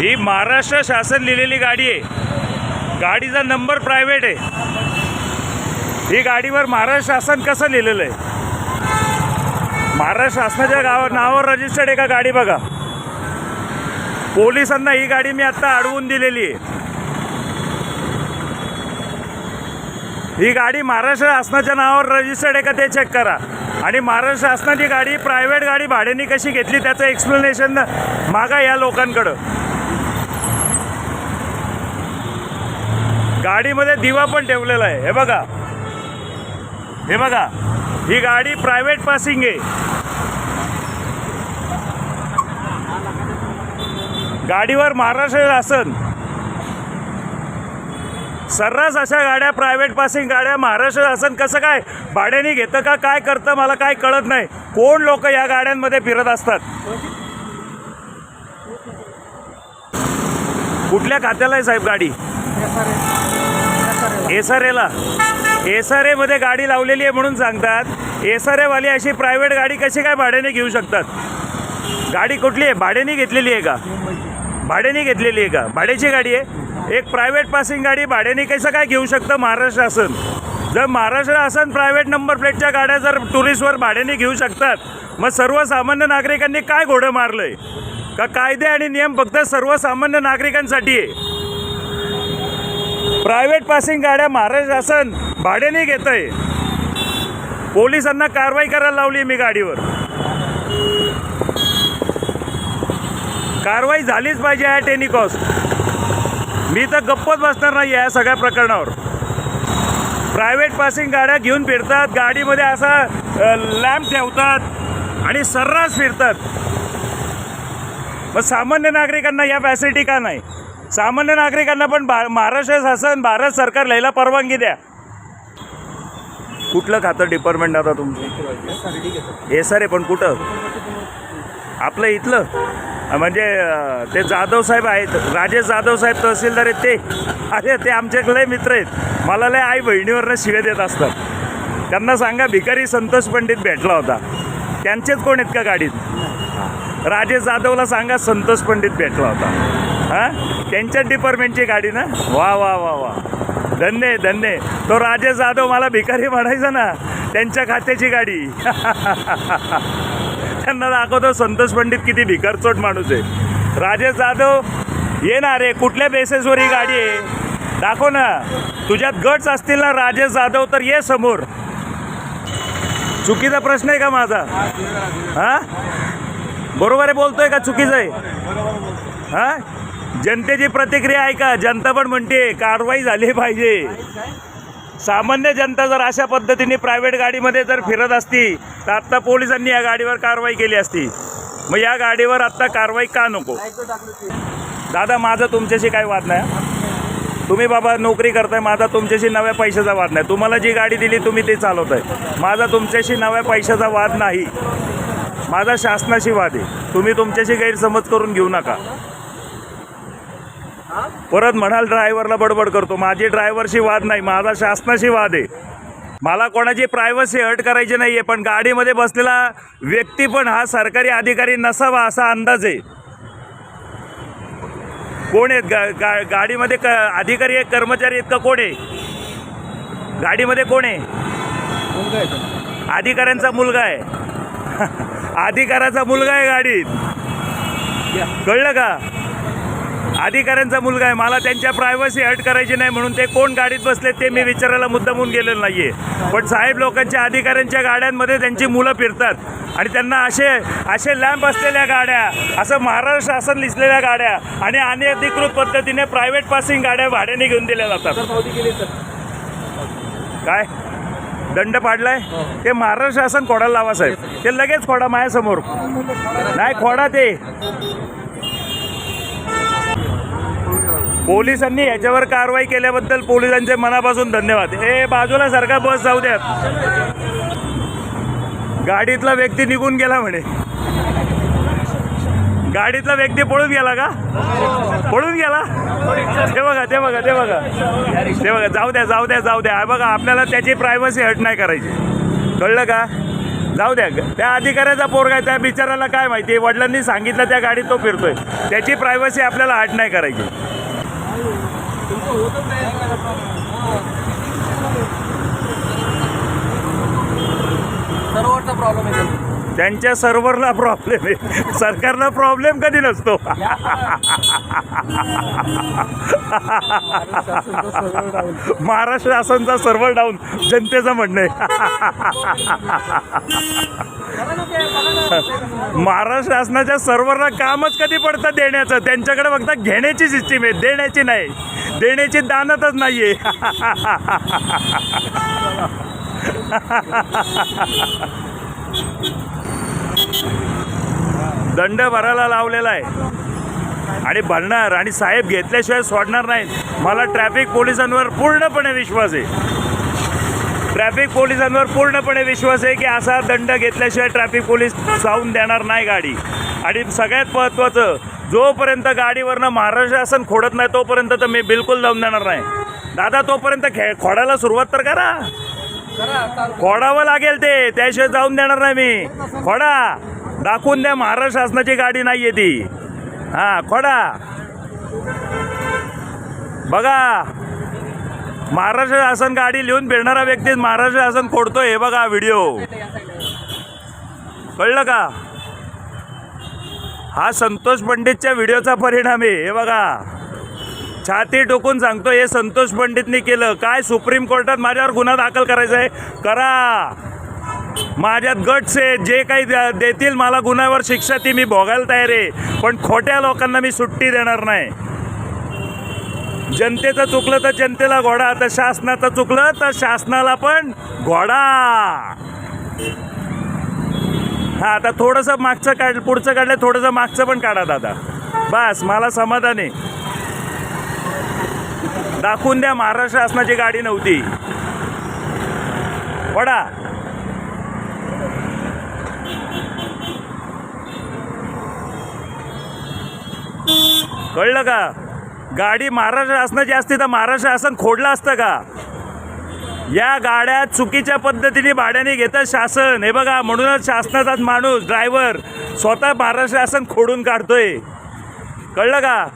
ही महाराष्ट्र शासन लिहिलेली गाडी आहे. गाडीचा नंबर प्रायव्हेट आहे. ही गाडीवर महाराष्ट्र शासन कसं लिहिलेलं आहे? महाराष्ट्र शासनाच्या गावा नावावर रजिस्टर्ड आहे का गाडी बघा. पोलिसांना ही गाडी मी आत्ता अडवून दिलेली आहे. ही गाडी महाराष्ट्र शासनाच्या नावावर रजिस्टर्ड आहे का ते चेक करा. आणि महाराष्ट्र शासनाची गाडी प्रायव्हेट गाडी भाड्याने कशी घेतली त्याचं एक्सप्लेनेशन मागा या लोकांकडं. गाडीमध्ये दिवा पण ठेवलेला आहे. हे बघा. हे बघा. ही गाडी प्रायव्हेट पासिंग आहे. गाडीवर महाराष्ट्र शासन. सर्रास अशा गाड्या प्रायव्हेट पासिंग गाड्या महाराष्ट्र शासन कसं काय भाड्याने घेतं का काय करतं मला काय कळत नाही. कोण लोक या गाड्यांमध्ये फिरत असतात? कुठल्या खात्याला आहे साहेब गाडी? एस आर एला एस आर एमध्ये गाडी लावलेली आहे म्हणून सांगतात. एस आर एवाली अशी प्रायव्हेट गाडी कशी काय भाड्याने घेऊ शकतात? गाडी कुठली आहे? भाड्याने घेतलेली आहे का? भाड्याने घेतलेली आहे का? भाड्याची गाडी आहे. एक प्रायव्हेट पासिंग गाडी भाड्याने कसं काय घेऊ शकतं महाराष्ट्र शासन जर महाराष्ट्र शासन प्रायव्हेट नंबर प्लेटच्या गाड्या जर टुरिस्टवर भाड्याने घेऊ शकतात मग सर्वसामान्य नागरिकांनी काय घोडं मारलं आहे का कायदे आणि नियम फक्त सर्वसामान्य नागरिकांसाठी आहे? प्रायव्हेट पासिंग गाड्या महाराष्ट्र शासन भाड्याने घेत आहे पोलिसांना कारवाई करायला लावली मी गाडीवर. कारवाई झालीच पाहिजे ॲट एनी कॉस्ट मी तर गप्पच बसणार नाही या सगळ्या प्रकरणावर. प्रायव्हेट पासिंग गाड्या घेऊन फिरतात गाडीमध्ये असा लॅम्प ठेवतात आणि सर्रास फिरतात. मग सामान्य नागरिकांना या फॅसिलिटी का नाही? सामान्य नागरिकांना पण भा महाराष्ट्र शासन भारत सरकार लिहायला परवानगी द्या. कुठलं खातं डिपार्टमेंट आता तुमचं? एस आर आहे पण कुठं? आपलं इथलं? म्हणजे ते जाधव साहेब आहेत. राजेश जाधव साहेब तहसीलदार आहेत ते. अरे ते आमच्याकडे मित्र आहेत. मला लय आई बहिणीवरनं शिव्या देत असतात. त्यांना सांगा भिकारी संतोष पंडित भेटला होता. त्यांचेच कोण आहेत का गाडीत? राजेश जाधवला सांगा संतोष पंडित भेटला होता. हां? त्यांच्याच डिपार्टमेंटची गाडी ना? वा वा वा वा. धन्य धन्य तो राजेश जाधव मला भिकारी म्हणायचा ना त्यांच्या खात्याची गाडी. त्यांना दाखवतो संतोष पंडित किती भिकारचोट माणूस आहे. राजेश जाधव ये ना रे कुठल्या बेसेसवर ही गाडी आहे? दाखव ना. तुझ्यात गट्स असतील ना राजेश जाधव तर ये समोर. चुकीचा प्रश्न आहे का माझा? हा? बरोबर आहे बोलतोय का? चुकीचं आहे? हा? जनतेची प्रतिक्रिया ऐका जनता पण म्हणते कारवाई झाली पाहिजे. सामान्य जनता जर अशा पद्धतीने प्रायव्हेट गाडीमध्ये जर फिरत असती तर आत्ता पोलिसांनी या गाडीवर कारवाई केली असती. मग या गाडीवर आत्ता कारवाई का नको? दादा माझा तुमच्याशी काही वाद नाही. तुम्ही बाबा नोकरी करताय माझा तुमच्याशी नव्या पैशाचा वाद नाही. तुम्हाला जी गाडी दिली तुम्ही ती चालवताय. माझा तुमच्याशी नव्या पैशाचा वाद नाही. माझा शासनाशी वाद आहे. तुम्ही तुमच्याशी गैरसमज करून घेऊ नका. परत म्हणाल ड्रायव्हरला बडबड करतो. माझी ड्रायव्हरशी वाद नाही माझा शासनाशी वाद आहे. मला कोणाची प्रायव्हसी हट करायची नाही आहे पण गाडीमध्ये बसलेला व्यक्ती पण हा सरकारी अधिकारी नसावा असा अंदाज आहे. कोण आहेत? गा, गा गाडीमध्ये क अधिकारी आहे कर्मचारी आहेत का कोण आहे? गाडीमध्ये कोण आहे? अधिकाऱ्यांचा मुलगा आहे. अधिकाऱ्याचा मुलगा आहे गाडीत. कळलं का? अधिकाऱ्यांचा मुलगा आहे. मला त्यांच्या प्रायव्हसी हट करायची नाही म्हणून ते कोण गाडीत बसले ते मी विचारायला मुद्दामून गेलेलं नाही आहे पण साहेब लोकांच्या अधिकाऱ्यांच्या गाड्यांमध्ये त्यांची मुलं फिरतात आणि त्यांना असे असे लॅम्प असलेल्या गाड्या असं महाराष्ट्र शासन लिहिलेल्या गाड्या आणि अनधिकृत पद्धतीने प्रायव्हेट पासिंग गाड्या भाड्याने घेऊन दिल्या जातात. काय? दंड पाडलाय? ते महाराष्ट्र शासन खोडाला लावा साहेब. ते लगेच खोडा माझ्यासमोर. नाही खोडा ते. पोलिसांनी याच्यावर कारवाई केल्याबद्दल पोलिसांचे मनापासून धन्यवाद. ए बाजूला सारखा बस जाऊ द्यात. गाडीतला व्यक्ती निघून गेला म्हणे. गाडीतला व्यक्ती पळून गेला का? पळून गेला? ते बघा ते बघा ते बघा. ते बघा जाऊ द्या जाऊ द्या जाऊ द्या. बघा आपल्याला त्याची प्रायव्हसी हट नाही करायची. कळलं का? जाऊ द्या. त्या अधिकाऱ्याचा पोरगा आहे त्या बिचाराला काय माहिती वडिलांनी सांगितलं त्या गाडीत तो फिरतोय. त्याची प्रायव्हसी आपल्याला हाट नाही करायची. सर्वरचा प्रॉब्लेम आहे. त्यांच्या सर्व्हरला प्रॉब्लेम आहे. सरकारला प्रॉब्लेम कधी नसतो. महाराष्ट्र शासनचा सर्व्हर डाऊन जनतेचं म्हणणं आहे. महाराष्ट्र शासनाच्या सर्व्हरला कामच कधी पडतं देण्याचं? त्यांच्याकडे फक्त घेण्याची सिस्टीम आहे. देण्याची नाही. देण्याची दानतच नाहीये. दंड भरायला लावलेला आहे. आणि भरणार आणि साहेब घेतल्याशिवाय सोडणार नाहीत. मला ट्रॅफिक पोलिसांवर पूर्णपणे विश्वास आहे. ट्रॅफिक पोलिसांवर पूर्णपणे विश्वास आहे की असा दंड घेतल्याशिवाय ट्रॅफिक पोलीस जाऊन देणार नाही गाडी. आणि सगळ्यात महत्त्वाचं जोपर्यंत गाडीवरनं महाराष्ट्र शासन खोडत नाही तोपर्यंत तर मी बिलकुल जाऊन देणार नाही. दादा तोपर्यंत खे खोडायला सुरुवात तर करा. खोडावं लागेल ते त्याशिवाय जाऊन देणार नाही मी. खोडा. दाखवून द्या महाराष्ट्र शासनाची गाडी नाही आहे ती. हां खोडा. बघा. महाराष्ट्र शासन गाडी लिहून फिरणारा व्यक्ती महाराष्ट्र शासन खोडतोय हे बघा व्हिडिओ. कळलं का? हा संतोष पंडितच्या व्हिडिओचा परिणाम आहे हे बघा. छाती टोकून सांगतो हे संतोष पंडितनी केलं. काय सुप्रीम कोर्टात माझ्यावर गुन्हा दाखल करायचा आहे? करा. माझ्यात गट्स आहे जे काही देतील मला गुन्ह्यावर शिक्षा ती मी भोगायला तयार आहे. पण खोट्या लोकांना मी सुट्टी देणार नाही. जनतेचं चुकलं तर जनतेला घोडा तर शासनाचं चुकलं तर शासनाला पण घोडा. हा आता थोडंसं मागचं काढ पुढचं काढलं थोडंसं मागचं पण काढा दादा. बस मला समाधान आहे. दाखवून द्या महाराष्ट्र शासनाची गाडी नव्हती. वडा. कळलं का? गाडी महाराष्ट्र शासनाची असती तर महाराष्ट्र शासन खोडलं असतं का? या गाड्या चुकीच्या पद्धतीने भाड्याने घेतात शासन. हे बघा म्हणूनच शासनाचाच माणूस ड्रायव्हर स्वतः महाराष्ट्र शासन खोडून काढतोय. कळलं का?